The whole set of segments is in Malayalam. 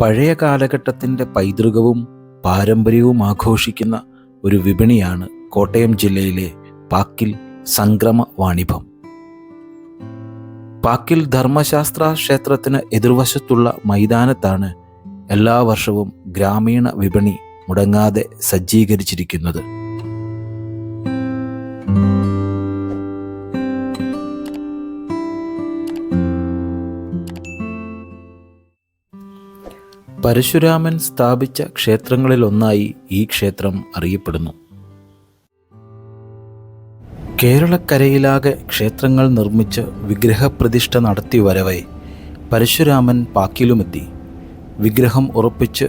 പഴയ കാലഘട്ടത്തിന്റെ പൈതൃകവും പാരമ്പര്യവും ആഘോഷിക്കുന്ന ഒരു വിപണിയാണ് കോട്ടയം ജില്ലയിലെ പാക്കിൽ സംക്രമ വാണിഭം. പാക്കിൽ ധർമ്മശാസ്ത്ര ക്ഷേത്രത്തിന് എതിർവശത്തുള്ള മൈതാനത്താണ് എല്ലാ വർഷവും ഗ്രാമീണ വിപണി മുടങ്ങാതെ സജ്ജീകരിച്ചിരിക്കുന്നത്. പരശുരാമൻ സ്ഥാപിച്ച ക്ഷേത്രങ്ങളിലൊന്നായി ഈ ക്ഷേത്രം അറിയപ്പെടുന്നു. കേരളക്കരയിലാകെ ക്ഷേത്രങ്ങൾ നിർമ്മിച്ച് വിഗ്രഹപ്രതിഷ്ഠ നടത്തി വരവെ പരശുരാമൻ പാക്കിലുമെത്തി. വിഗ്രഹം ഉറപ്പിച്ച്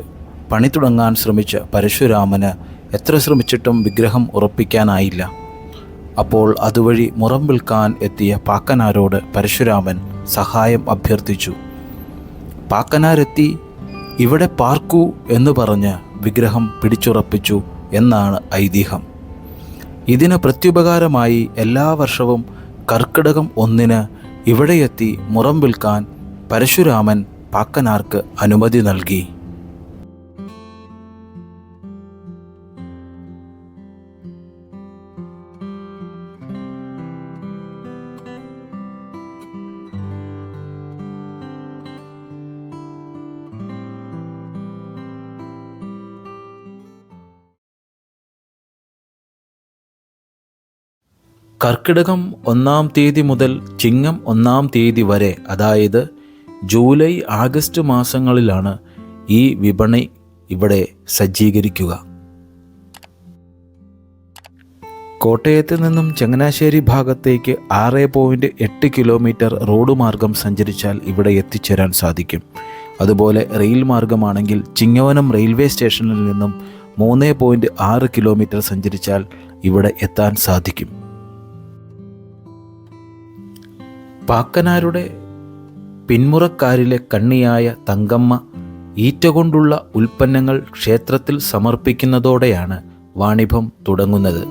പണി തുടങ്ങാൻ ശ്രമിച്ച പരശുരാമന് എത്ര ശ്രമിച്ചിട്ടും വിഗ്രഹം ഉറപ്പിക്കാനായില്ല. അപ്പോൾ അതുവഴി മുറം വിൽക്കാൻ എത്തിയ പാക്കനാരോട് പരശുരാമൻ സഹായം അഭ്യർത്ഥിച്ചു. പാക്കനാരെത്തി ഇവിടെ പാർക്കൂ എന്ന് പറഞ്ഞ് വിഗ്രഹം പിടിച്ചുറപ്പിച്ചു എന്നാണ് ഐതിഹ്യം. ഇതിന് പ്രത്യുപകാരമായി എല്ലാ വർഷവും കർക്കിടകം ഒന്നിന് ഇവിടെയെത്തി മുറം വിൽക്കാൻ പരശുരാമൻ പാക്കനാർക്ക് അനുമതി നൽകി. കർക്കിടകം ഒന്നാം തീയതി മുതൽ ചിങ്ങം ഒന്നാം തീയതി വരെ അതായത് ജൂലൈ ആഗസ്റ്റ് മാസങ്ങളിലാണ് ഈ വിപണി ഇവിടെ സജ്ജീകരിക്കുക. കോട്ടയത്ത് നിന്നും ചങ്ങനാശ്ശേരി ഭാഗത്തേക്ക് ആറ് പോയിന്റ് എട്ട് കിലോമീറ്റർ റോഡ് മാർഗം സഞ്ചരിച്ചാൽ ഇവിടെ എത്തിച്ചേരാൻ സാധിക്കും. അതുപോലെ റെയിൽ മാർഗമാണെങ്കിൽ ചിങ്ങവനം റെയിൽവേ സ്റ്റേഷനിൽ നിന്നും മൂന്ന് പോയിന്റ് ആറ് കിലോമീറ്റർ സഞ്ചരിച്ചാൽ ഇവിടെ എത്താൻ സാധിക്കും. പാക്കനാരുടെ പിന്മുറക്കാരിലെ കണ്ണിയായ തങ്കമ്മ ഈറ്റ കൊണ്ടുള്ള ഉൽപ്പന്നങ്ങൾ ക്ഷേത്രത്തിൽ സമർപ്പിക്കുന്നതോടെയാണ് വാണിഭം തുടങ്ങുന്നത്.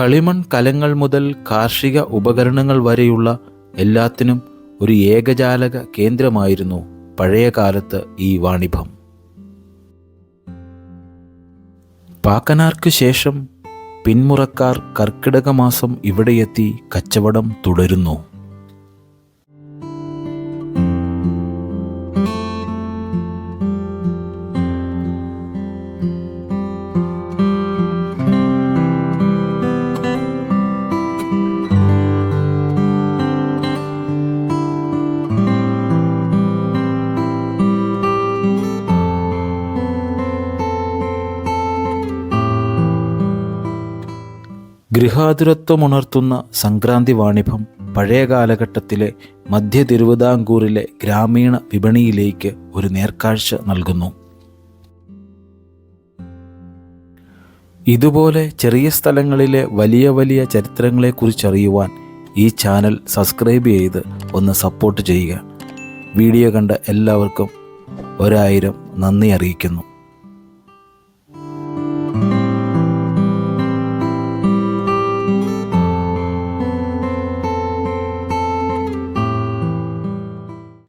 കളിമൺ കലങ്ങൾ മുതൽ കാർഷിക ഉപകരണങ്ങൾ വരെയുള്ള എല്ലാത്തിനും ഒരു ഏകജാലക കേന്ദ്രമായിരുന്നു പഴയ കാലത്ത് ഈ വാണിഭം. പാക്കനാർക്ക് ശേഷം പിന്മുറക്കാർ കർക്കിടക മാസം ഇവിടെയെത്തി കച്ചവടം തുടരുന്നു. ഗൃഹാതുരത്വമുണർത്തുന്ന സംക്രാന്തി വാണിഭം പഴയ കാലഘട്ടത്തിലെ മധ്യ തിരുവിതാംകൂറിലെ ഗ്രാമീണ വിപണിയിലേക്ക് ഒരു നേർക്കാഴ്ച നൽകുന്നു. ഇതുപോലെ ചെറിയ സ്ഥലങ്ങളിലെ വലിയ വലിയ ചരിത്രങ്ങളെക്കുറിച്ചറിയുവാൻ ഈ ചാനൽ സബ്സ്ക്രൈബ് ചെയ്ത് ഒന്ന് സപ്പോർട്ട് ചെയ്യുക. വീഡിയോ കണ്ട എല്ലാവർക്കും ഒരായിരം നന്ദി അറിയിക്കുന്നു.